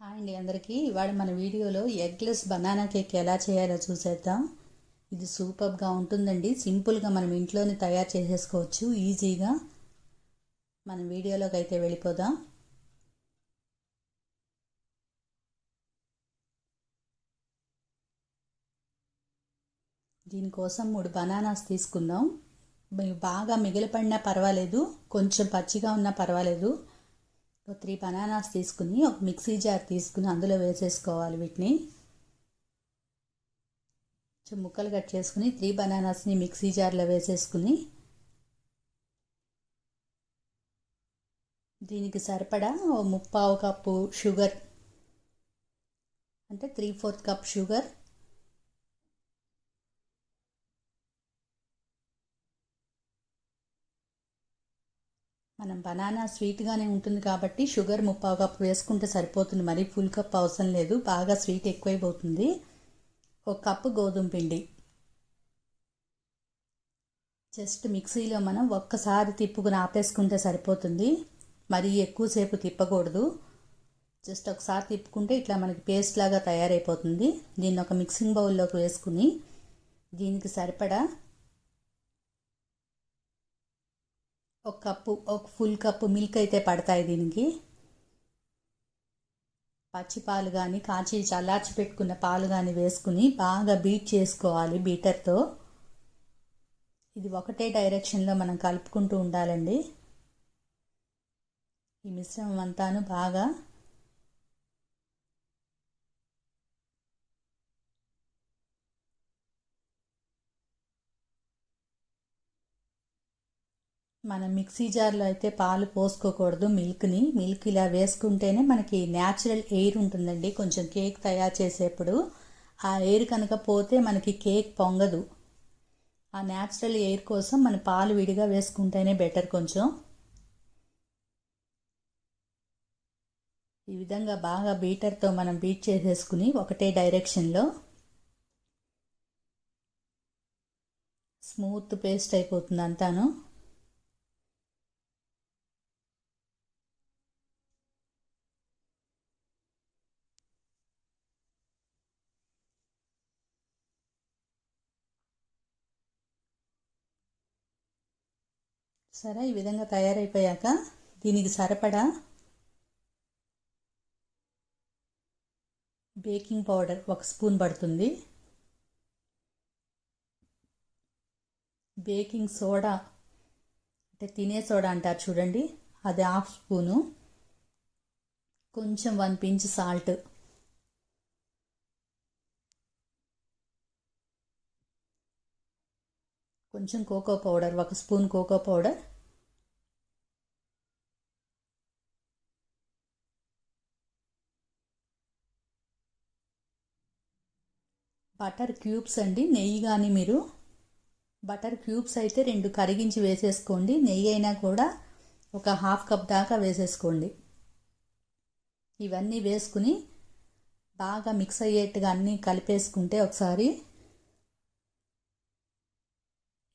Hi అండి అందరికీ. ఇవాళ మన వీడియోలో ఎగ్లెస్ బనానా కేక్ ఎలా చేయాలో చూసేద్దాం. ఇది సూపర్గా ఉంటుందండి. సింపుల్గా మనం ఇంట్లోనే తయారు చేసేసుకోవచ్చు. ఈజీగా మన వీడియోలోకి అయితే వెళ్ళిపోదాం. దీనికోసం మూడు బనానాస్ తీసుకుందాం. బాగా మిగిలిపడినా పర్వాలేదు. కొంచెం పచ్చిగా ఉన్నా పర్వాలేదు. త్రీ బనానాస్ తీసుకుని ఒక మిక్సీ జార్ తీసుకుని అందులో వేసేసుకోవాలి వీటిని. కొంచెం ముక్కలు కట్ చేసుకుని త్రీ బనానాస్ని మిక్సీ జార్లో వేసేసుకుని దీనికి సరిపడా ఓ ముప్పావు కప్పు షుగర్ అంటే త్రీ ఫోర్త్ కప్ షుగర్ మనం బనానా స్వీట్గానే ఉంటుంది కాబట్టి షుగర్ ముప్పావు కప్పు వేసుకుంటే సరిపోతుంది. మరి ఫుల్ కప్ అవసరం లేదు. బాగా స్వీట్ ఎక్కువైపోతుంది. ఒక కప్పు గోధుమ పిండి. జస్ట్ మిక్సీలో మనం ఒక్కసారి తిప్పుకుని ఆపేసుకుంటే సరిపోతుంది. మరీ ఎక్కువసేపు తిప్పకూడదు. జస్ట్ ఒకసారి తిప్పుకుంటే ఇట్లా మనకి పేస్ట్ లాగా తయారైపోతుంది. దీన్ని ఒక మిక్సింగ్ బౌల్లోకి వేసుకుని దీనికి సరిపడా ఒక కప్పు ఒక ఫుల్ కప్పు మిల్క్ అయితే పడతాయి దీనికి. పచ్చి పాలు కానీ కాచి చల్లార్చి పెట్టుకున్న పాలు కానీ వేసుకుని బాగా బీట్ చేసుకోవాలి బీటర్తో ఇది ఒకటే డైరెక్షన్లో మనం కలుపుకుంటూ ఉండాలండి. ఈ మిశ్రమం అంతాను బాగా మనం మిక్సీ జార్లో అయితే పాలు పోసుకోకూడదు మిల్క్ని. మిల్క్ ఇలా వేసుకుంటేనే మనకి న్యాచురల్ ఎయిర్ ఉంటుందండి. కొంచెం కేక్ తయారు చేసేప్పుడు ఆ ఎయిర్ కనుక పోతే మనకి కేక్ పొంగదు. ఆ న్యాచురల్ ఎయిర్ కోసం మన పాలు విడిగా వేసుకుంటేనే బెటర్ కొంచెం. ఈ విధంగా బాగా బీటర్తో మనం బీట్ చేసేసుకుని ఒకటే డైరెక్షన్లో స్మూత్ పేస్ట్ అయిపోతుంది అంతాను. సరే ఈ విధంగా తయారైపోయాక దీనికి సరిపడా బేకింగ్ పౌడర్ ఒక స్పూన్ పడుతుంది. బేకింగ్ సోడా అంటే తినే సోడా అంటారు చూడండి అది హాఫ్ స్పూను. కొంచెం వన్ పించ్ సాల్ట్ కొంచెం కోకో పౌడర్ ఒక spoon cocoa powder. Butter cubes అండి నెయ్యి కానీ మీరు. బటర్ క్యూబ్స్ అయితే రెండు కరిగించి వేసేసుకోండి నెయ్యి అయినా కూడా ఒక హాఫ్ కప్ దాకా వేసేసుకోండి. ఇవన్నీ వేసుకుని బాగా మిక్స్ అయ్యేట్టుగా అన్నీ కలిపేసుకుంటే ఒకసారి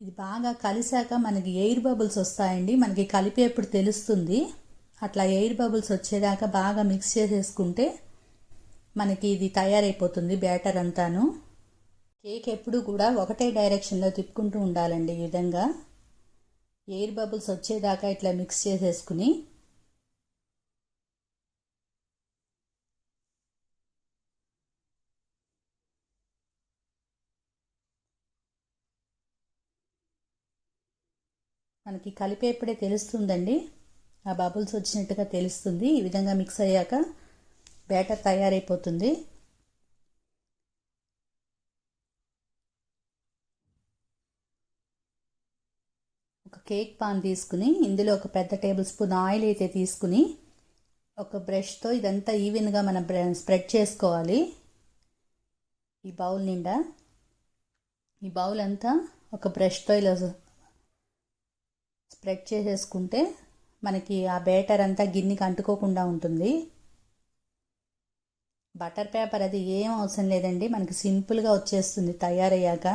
ఇది బాగా కలిసాక మనకి ఎయిర్ బబుల్స్ వస్తాయండి. మనకి కలిపేప్పుడు తెలుస్తుంది. అట్లా ఎయిర్ బబుల్స్ వచ్చేదాకా బాగా మిక్స్ చేసేసుకుంటే మనకి ఇది తయారైపోతుంది బ్యాటర్ అంతాను. కేక్ ఎప్పుడు కూడా ఒకటే డైరెక్షన్లో తిప్పుకుంటూ ఉండాలండి ఈ విధంగా. ఎయిర్ బబుల్స్ వచ్చేదాకా ఇట్లా మిక్స్ చేసేసుకుని మనకి కలిపేప్పుడే తెలుస్తుందండి. ఆ బబుల్స్ వచ్చినట్టుగా తెలుస్తుంది. ఈ విధంగా మిక్స్ అయ్యాక బ్యాటర్ తయారైపోతుంది. ఒక కేక్ పాన్ తీసుకుని ఇందులో ఒక పెద్ద టేబుల్ స్పూన్ ఆయిల్ అయితే తీసుకుని ఒక బ్రష్తో ఇదంతా ఈవెన్గా మనం స్ప్రెడ్ చేసుకోవాలి. ఈ బౌల్ నిండా ఈ బౌల్ అంతా ఒక బ్రష్తో ఇలా స్ప్రెడ్ చేసేసుకుంటే మనకి ఆ బేటర్ అంతా గిన్నెకి అంటుకోకుండా ఉంటుంది. బటర్ పేపర్ అది ఏం అవసరం లేదండి మనకి సింపుల్గా వచ్చేస్తుంది తయారయ్యాక.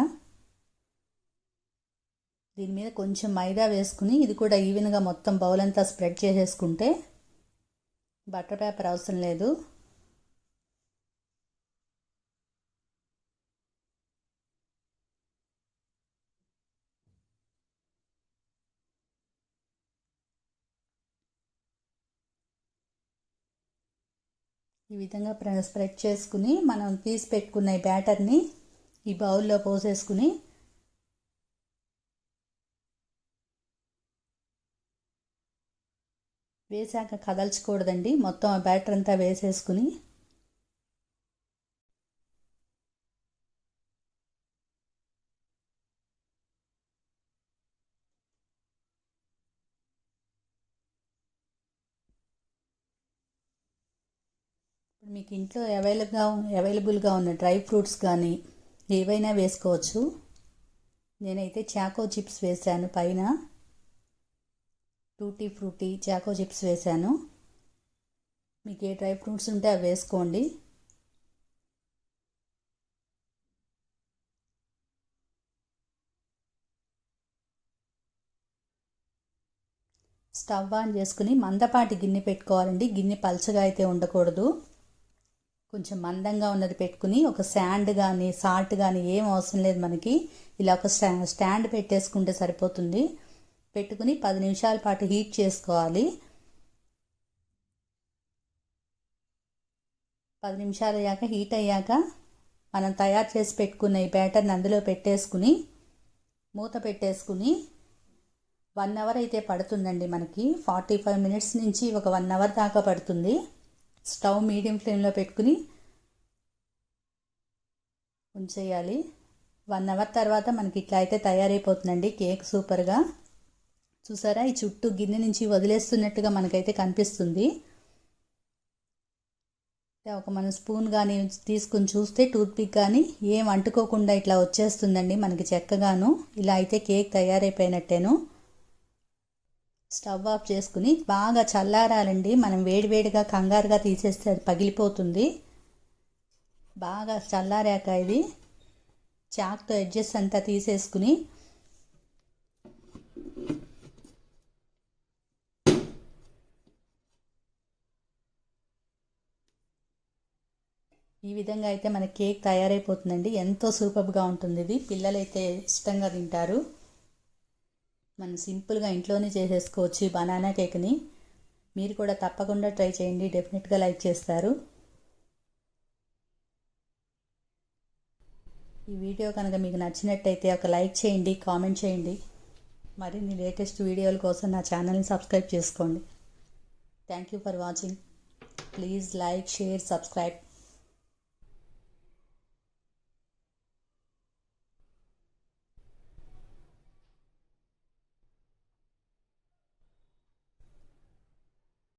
దీని మీద కొంచెం మైదా వేసుకుని ఇది కూడా ఈవెన్గా మొత్తం బౌల్ అంతా స్ప్రెడ్ చేసేసుకుంటే బటర్ పేపర్ అవసరం లేదు. ఈ విధంగా ప్ర- స్ప్రెడ్ చేసుకుని మనం తీసి పెట్టుకున్న ఈ బ్యాటర్ని ఈ బౌల్లో పోసేసుకుని వేసాక కదల్చకూడదండి. మొత్తం ఆ బ్యాటర్ అంతా వేసేసుకుని మీకు ఇంట్లో అవైలబుల్గా అవైలబుల్గా ఉన్న డ్రై ఫ్రూట్స్ కానీ ఏవైనా వేసుకోవచ్చు. నేనైతే చాకో చిప్స్ వేసాను పైన టూటీ ఫ్రూటీ చాకో చిప్స్ వేసాను మీకు ఏ డ్రై ఫ్రూట్స్ ఉంటే అవి వేసుకోండి. స్టవ్ ఆన్ చేసుకుని మందపాటి గిన్నె పెట్టుకోవాలండి. గిన్నె పలచగా అయితే ఉండకూడదు. కొంచెం మందంగా ఉన్నది పెట్టుకుని ఒక శాండ్ కానీ సాల్ట్ కానీ ఏం అవసరం లేదు మనకి. ఇలా ఒక స్టా స్టాండ్ పెట్టేసుకుంటే సరిపోతుంది. పెట్టుకుని పది నిమిషాల పాటు హీట్ చేసుకోవాలి. పది నిమిషాలు అయ్యాక హీట్ అయ్యాక మనం తయారు చేసి పెట్టుకున్న ఈ బ్యాటర్ని అందులో పెట్టేసుకుని మూత పెట్టేసుకుని వన్ అవర్ అయితే పడుతుందండి మనకి. ఫార్టీ ఫైవ్ మినిట్స్ నుంచి ఒక వన్ అవర్ దాకా పడుతుంది. స్టవ్ మీడియం ఫ్లేమ్లో పెట్టుకుని ఉంచేయాలి. వన్ అవర్ తర్వాత మనకి ఇట్లా అయితే తయారైపోతుందండి. కేక్ సూపర్గా. చూసారా? ఈ చుట్టూ గిన్నె నుంచి వదిలేస్తున్నట్టుగా మనకైతే కనిపిస్తుంది. ఒక మన స్పూన్ కానీ తీసుకుని చూస్తే టూత్పిక్ కానీ ఏం అంటుకోకుండా ఇట్లా వచ్చేస్తుందండి మనకి చెక్కగాను. ఇలా అయితే కేక్ తయారైపోయినట్టేను. స్టవ్ ఆఫ్ చేసుకుని బాగా చల్లారాలండి. మనం వేడివేడిగా కంగారుగా తీసేస్తే అది పగిలిపోతుంది. బాగా చల్లారాక ఇది చాక్తో ఎడ్జెస్ అంతా తీసేసుకుని ఈ విధంగా అయితే మన కేక్ తయారైపోతుందండి. ఎంతో సూపర్గా ఉంటుంది ఇది పిల్లలైతే ఇష్టంగా తింటారు. మనం సింపుల్గా ఇంట్లోనే చేసేసుకోవచ్చు ఈ బనానా కేక్ని. మీరు కూడా తప్పకుండా ట్రై చేయండి. డెఫినెట్గా లైక్ చేస్తారు. ఈ వీడియో కనుక మీకు నచ్చినట్టయితే ఒక లైక్ చేయండి కామెంట్ చేయండి. మరిన్ని లేటెస్ట్ వీడియోల కోసం నా ఛానల్ని సబ్స్క్రైబ్ చేసుకోండి. Thank you for watching. Please like share subscribe.